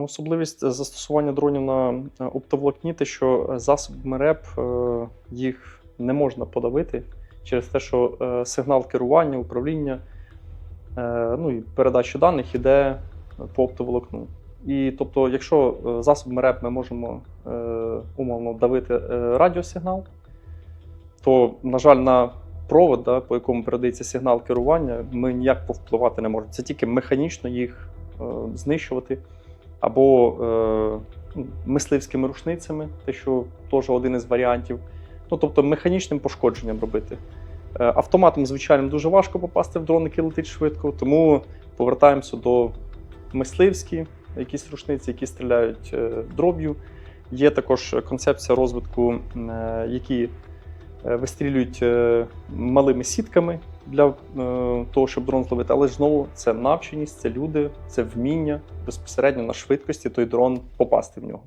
Особливість застосування дронів на е, оптоволокні, те, що засобами РЕП е, їх не можна подавити через те, що е, сигнал керування, управління, е, ну і передача даних іде по оптоволокну. І тобто, якщо е, засобами РЕП ми можемо е, умовно давити е, радіосигнал, то, на жаль, на провод, да, по якому передається сигнал керування, ми ніяк повпливати не можемо. Це тільки механічно їх е, знищувати або е, ну, мисливськими рушницями, те, що теж один із варіантів. Ну, тобто механічним пошкодженням робити. Е, автоматом, звичайно, дуже важко попасти в дрон, який летить швидко, тому повертаємося до мисливські, якісь рушниці, які стріляють е, дроб'ю. Є також концепція розвитку, е, які вистрілюють е, малими сітками для е, того, щоб дрон зловити. Але знову це навченість, це люди, це вміння безпосередньо на швидкості той дрон попасти в нього.